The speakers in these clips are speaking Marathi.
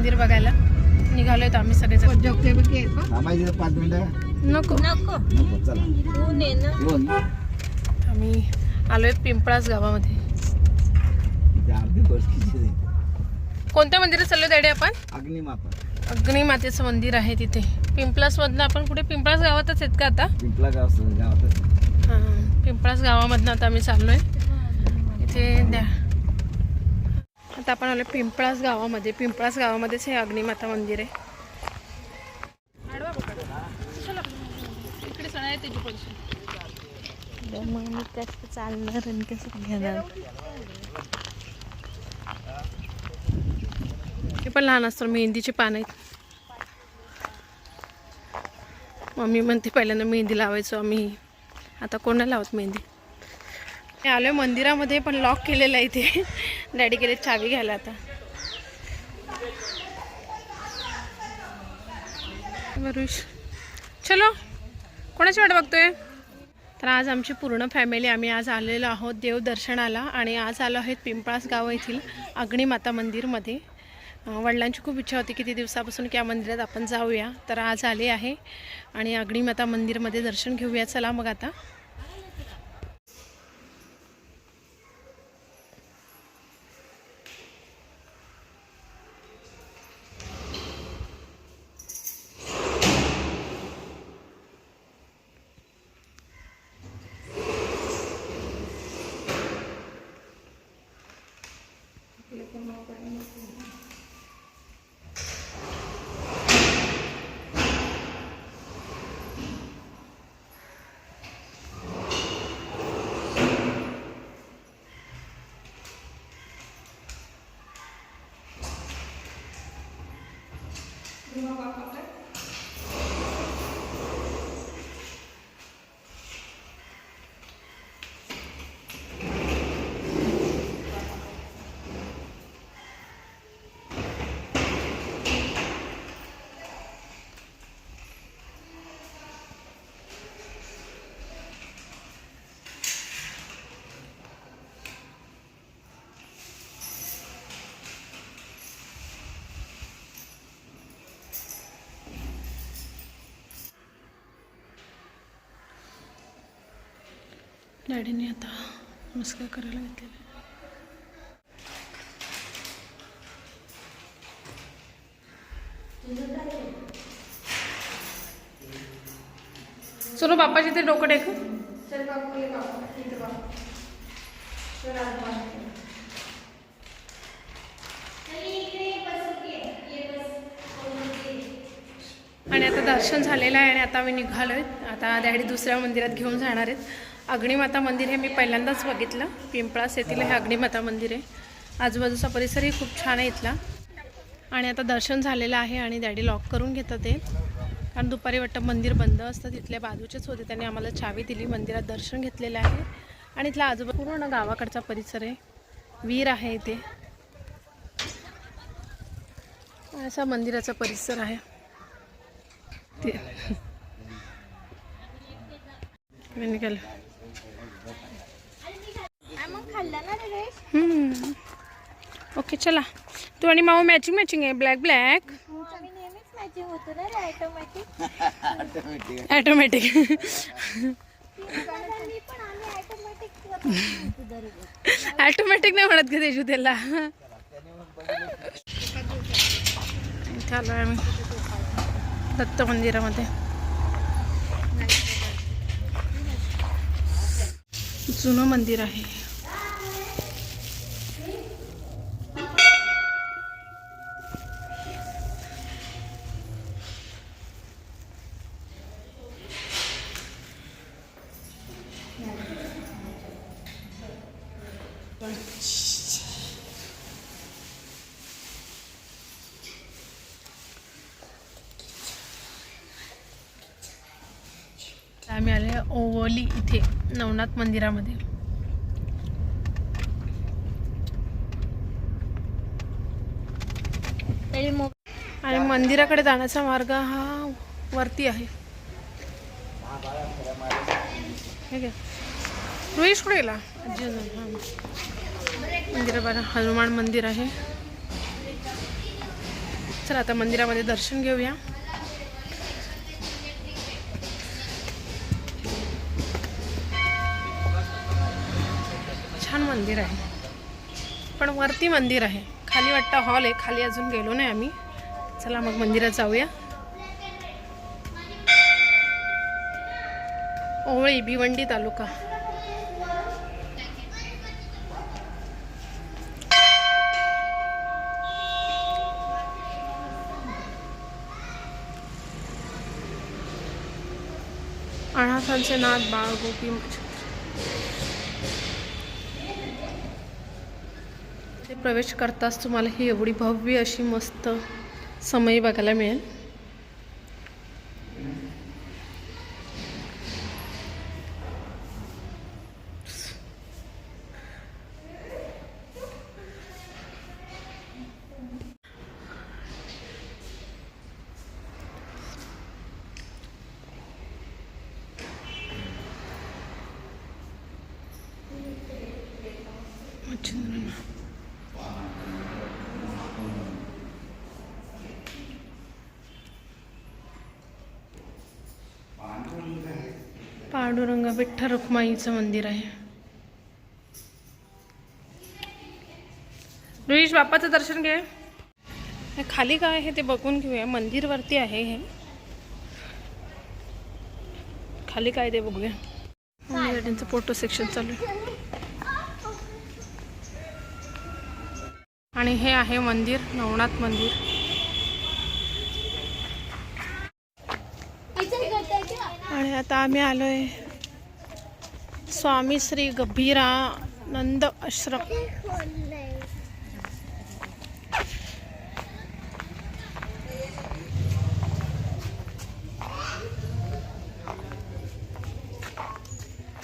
मंदिर बघायला. निघालोय आम्ही सगळेजण. थांबायचं पाच मिनिटं. नको. नको. आम्ही आलोय पिंपळास गावामध्ये? कोणत्या मंदिरात चाललोय डॅडी आपण? अग्निमाता. अग्नी मातेचं मंदिर आहे तिथे. पिंपळास मधनं आपण कुठे? पिंपळास गावातच आहेत का आता? पिंपला गाव गावातच. हां पिंपळास गावामधनं आता आम्ही चाललोय. इथे द्या. आता आपण आलो पिंपळास गावामध्ये. पिंपळास गावामध्येच हे अग्निमाता मंदिर आहे. मग कसं चालणार आणि कसं घेणार हे पण लहान असतात मेहंदीची पानं आहेत. मम्मी म्हणते पहिल्यांदा मेहंदी लावायचो आम्ही. आता कोणाला लावत मेहंदी? आलोय मंदिरामध्ये पण लॉक केलेलं आहे इथे. डॅडी गेले चावी घ्यायला आता. वरुष. चलो कोणाची वाट बघतोय? तर आज आमची पूर्ण फॅमिली आम्ही आज आलेलो आहोत देवदर्शनाला आणि आज आलो आहेत पिंपळास गाव येथील अग्निमाता मंदिरमध्ये. वडिलांची खूप इच्छा होती किती दिवसापासून की या मंदिरात आपण जाऊया. तर आज आले आहे आणि अग्निमाता मंदिरमध्ये दर्शन घेऊया. चला मग आता. डॅडीने आता नमस्कार करायला घेतलेला आहे. चलो बाप्पाची ते डोकं टेकू. आणि आता दर्शन झालेलं आहे आणि आता आम्ही निघालो आहेत आता डॅडी दुसऱ्या मंदिरात घेऊन जाणार आहेत. अग्निमाता मंदिर हे मी पहिल्यांदाच बघितलं. पिंपळास येथील हे अग्निमाता मंदिर आहे. आजूबाजूचा परिसरही खूप छान आहे इथला. आणि आता दर्शन झालेलं आहे आणि डॅडी लॉक करून घेतात ते. कारण दुपारी वाटतं मंदिर बंद असतं. तिथल्या बाजूचेच होते. त्यांनी आम्हाला चावी दिली. मंदिरात दर्शन घेतलेलं आहे. आणि इथला आजूबा पूर्ण गावाकडचा परिसर आहे. वीर आहे इथे. असा मंदिराचा परिसर आहे. ते. मी खाल्ला ना. ओके चला. तू आणि माऊ मॅचिंग मॅचिंग आहे. ब्लॅक ब्लॅक आम्ही नेहमीच मॅचिंग होतो ना रे ऑटोमॅटिक ऑटोमॅटिक नाही म्हणत का तेजू त्याला. इथे आलो आहे आम्ही. दत्त मंदिरामध्ये. जुनं मंदिर आहे. आम्ही आले ओवली इथे नवनाथ मंदिरामध्ये. आणि मंदिराकडे जाण्याचा मार्ग हा वरती आहे. रुईश कुठे गेला? आजी मंदिराबाहेर हनुमान मंदिर आहे. चला आता मंदिरामध्ये दर्शन घेऊया. छान मंदिर आहे. पण वरती मंदिर आहे. खाली वाटतं हॉल आहे खाली अजून गेलो नाही आम्ही. चला मग मंदिरात जाऊया. ओवळी भिवंडी तालुका. अनाथांचे नाथ बाळ गोपी ते प्रवेश करताच तुम्हाला ही एवढी भव्य अशी मस्त समयी बघायला मिळेल. पांडुरंगा पांडुरंग विठ्ठल रुक्माईचं मंदिर आहे. रुईश बाप्पाचं दर्शन घे. खाली काय आहे ते बघून घेऊया. मंदिर वरती आहे हे. खाली काय ते बघूया. त्यांचं फोटो सेक्शन चालू आहे. आणि हे आहे मंदिर नवनाथ मंदिर. आणि आता आम्ही आलोय स्वामी श्री गंभीरानंद आश्रम.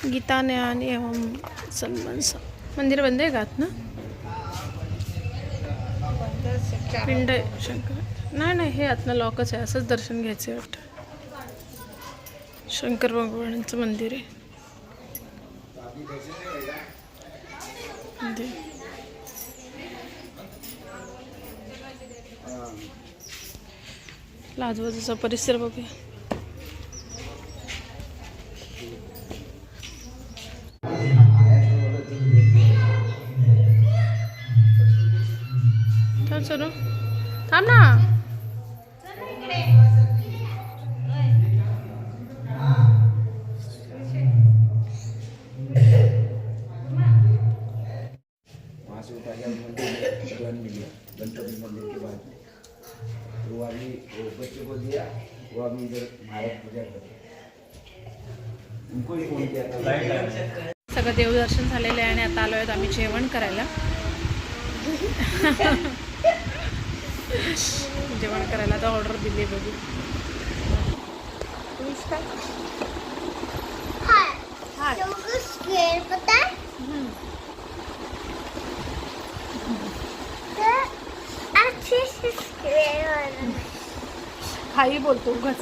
गीता ज्ञान एवं सन्मान स- मंदिर बंद आहे गात ना पिंड आहे शंकर. नाही नाही हे आतनं लॉकच आहे. असंच दर्शन घ्यायचं आहे वाटतं. शंकर भगवानांचं मंदिर आहे. मंदिर. आजूबाजूचा परिसर बघूया. थांब चलो थांब ना. मंदिर गणपति मंदिर के बाद अभी वो बच्चे को दिया वो अभी इधर भारत पूजा कर उनको ही फोन किया था सगळं देवदर्शन झालेलं आहे आणि आता आलो आहेत आम्ही जेवण करायला. जेवण करायला तर ऑर्डर दिली बघू. है खाई बोलतो उगाच